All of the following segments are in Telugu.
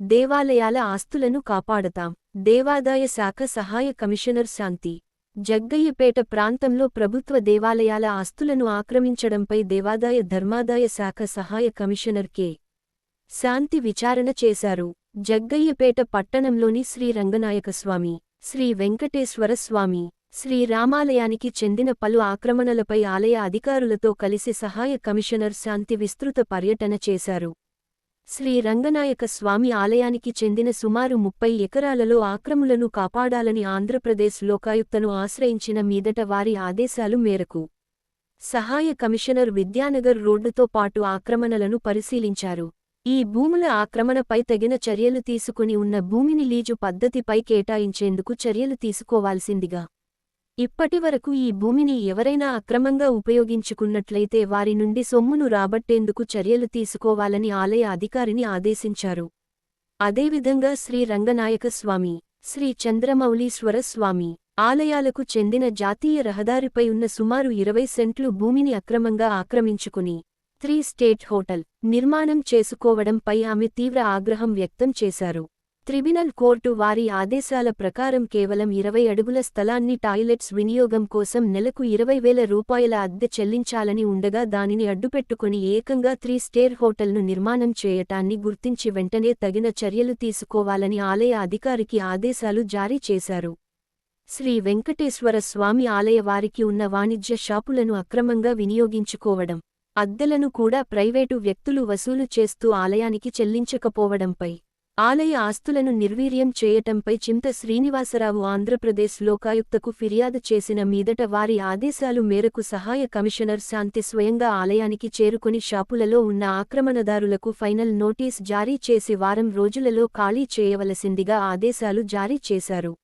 దేవాలయాల ఆస్తులను కాపాడతాం. దేవాదాయ శాఖ సహాయ కమిషనర్ శాంతి. జగ్గయ్యపేట ప్రాంతంలో ప్రభుత్వ దేవాలయాల ఆస్తులను ఆక్రమించడంపై దేవాదాయ ధర్మాదాయ శాఖ సహాయ కమిషనర్ కె. శాంతి విచారణ చేశారు. జగ్గయ్యపేట పట్టణంలోని శ్రీ రంగనాయకస్వామి శ్రీ వెంకటేశ్వర స్వామి శ్రీ రామాలయానికి చెందిన పలు ఆక్రమణలపై ఆలయ అధికారులతో కలిసి సహాయ కమిషనర్ శాంతి విస్తృత పర్యటన చేశారు. శ్రీ రంగనాయక స్వామి ఆలయానికి చెందిన సుమారు ముప్పై ఎకరాలలో ఆక్రములను కాపాడాలని ఆంధ్రప్రదేశ్ లోకాయుక్తను ఆశ్రయించిన మీదట వారి ఆదేశాలు మేరకు సహాయ కమిషనర్ విద్యానగర్ రోడ్డుతో పాటు ఆక్రమణలను పరిశీలించారు. ఈ భూముల ఆక్రమణపై తగిన చర్యలు తీసుకుని ఉన్న భూమిని లీజు పద్ధతిపై కేటాయించేందుకు చర్యలు తీసుకోవాల్సిందిగా ఇప్పటివరకు ఈ భూమిని ఎవరైనా అక్రమంగా ఉపయోగించుకున్నట్లయితే వారి నుండి సొమ్మును రాబట్టేందుకు చర్యలు తీసుకోవాలని ఆలయ అధికారిని ఆదేశించారు. అదేవిధంగా శ్రీ రంగనాయక స్వామి శ్రీ చంద్రమౌళీశ్వర స్వామి ఆలయాలకు చెందిన జాతీయ రహదారిపై ఉన్న సుమారు ఇరవై సెంట్లు భూమిని అక్రమంగా ఆక్రమించుకుని త్రీ స్టేట్ హోటల్ నిర్మాణం చేసుకోవడంపై ఆమె తీవ్ర ఆగ్రహం వ్యక్తం చేశారు. ట్రిబ్యునల్ కోర్టు వారి ఆదేశాల ప్రకారం కేవలం ఇరవై అడుగుల స్థలాన్ని టాయిలెట్స్ వినియోగం కోసం నెలకు ఇరవై వేల రూపాయల అద్దె చెల్లించాలని ఉండగా దానిని అడ్డుపెట్టుకుని ఏకంగా త్రీ స్టేర్ హోటల్ను నిర్మాణం చేయటాన్ని గుర్తించి వెంటనే తగిన చర్యలు తీసుకోవాలని ఆలయ అధికారికి ఆదేశాలు జారీ చేశారు. శ్రీ వెంకటేశ్వర స్వామి ఆలయ వారికి ఉన్న వాణిజ్య షాపులను అక్రమంగా వినియోగించుకోవడం అద్దెలను కూడా ప్రైవేటు వ్యక్తులు వసూలు చేస్తూ ఆలయానికి చెల్లించకపోవడంపై ఆలయ ఆస్తులను నిర్వీర్యం చేయటంపై చింత శ్రీనివాసరావు ఆంధ్రప్రదేశ్ లోకాయుక్తకు ఫిర్యాదు చేసిన మీదట వారి ఆదేశాలు మేరకు సహాయ కమిషనర్ శాంతి స్వయంగా ఆలయానికి చేరుకుని షాపులలో ఉన్న ఆక్రమణదారులకు ఫైనల్ నోటీస్ జారీ చేసి వారం రోజులలో ఖాళీ చేయవలసిందిగా ఆదేశాలు జారీ చేశారు.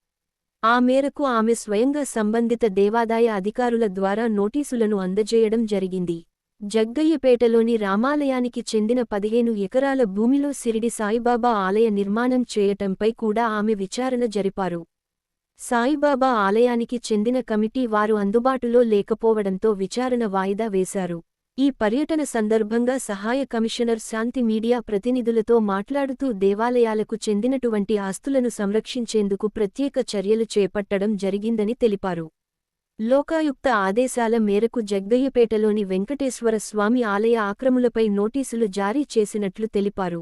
ఆ మేరకు ఆమె స్వయంగా సంబంధిత దేవాదాయ అధికారుల ద్వారా నోటీసులను అందజేయడం జరిగింది. జగ్గయ్యపేటలోని రామాలయానికి చెందిన పదిహేను ఎకరాల భూమిలో సిరిడి సాయిబాబా ఆలయ నిర్మాణం చేయటంపై కూడా ఆమె విచారణ జరిపారు. సాయిబాబా ఆలయానికి చెందిన కమిటీ వారు అందుబాటులో లేకపోవడంతో విచారణ వాయిదా వేశారు. ఈ పర్యటన సందర్భంగా సహాయ కమిషనర్ శాంతి మీడియా ప్రతినిధులతో మాట్లాడుతూ దేవాలయాలకు చెందినటువంటి ఆస్తులను సంరక్షించేందుకు ప్రత్యేక చర్యలు చేపట్టడం జరిగిందని తెలిపారు. లోకాయుక్త ఆదేశాల మేరకు జగ్గయ్యపేటలోని వెంకటేశ్వర స్వామి ఆలయ ఆక్రములపై నోటీసులు జారీ చేసినట్లు తెలిపారు.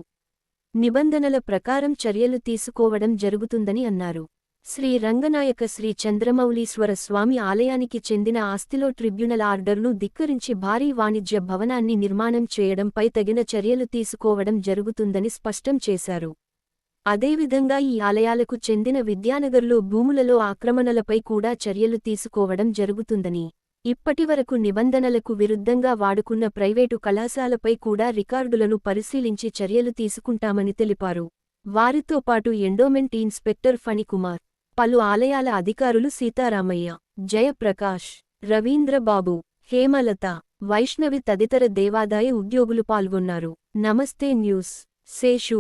నిబంధనల ప్రకారం చర్యలు తీసుకోవడం జరుగుతుందని అన్నారు. శ్రీ రంగనాయక శ్రీ చంద్రమౌళీశ్వర స్వామి ఆలయానికి చెందిన ఆస్తిలో ట్రిబ్యునల్ ఆర్డర్ను ధిక్కరించి భారీ వాణిజ్య భవనాన్ని నిర్మాణం చేయడంపై తగిన చర్యలు తీసుకోవడం జరుగుతుందని స్పష్టం చేశారు. అదేవిధంగా ఈ ఆలయాలకు చెందిన విద్యానగర్లో భూములలో ఆక్రమణలపై కూడా చర్యలు తీసుకోవడం జరుగుతుందని ఇప్పటివరకు నిబంధనలకు విరుద్ధంగా వాడుకున్న ప్రైవేటు కళాశాలపై కూడా రికార్డులను పరిశీలించి చర్యలు తీసుకుంటామని తెలిపారు. వారితో పాటు ఎండోమెంట్ ఇన్స్పెక్టర్ ఫణికుమార్ పలు ఆలయాల అధికారులు సీతారామయ్య జయప్రకాష్ రవీంద్రబాబు హేమలత వైష్ణవి తదితర దేవాదాయ ఉద్యోగులు పాల్గొన్నారు. నమస్తే న్యూస్. శేషు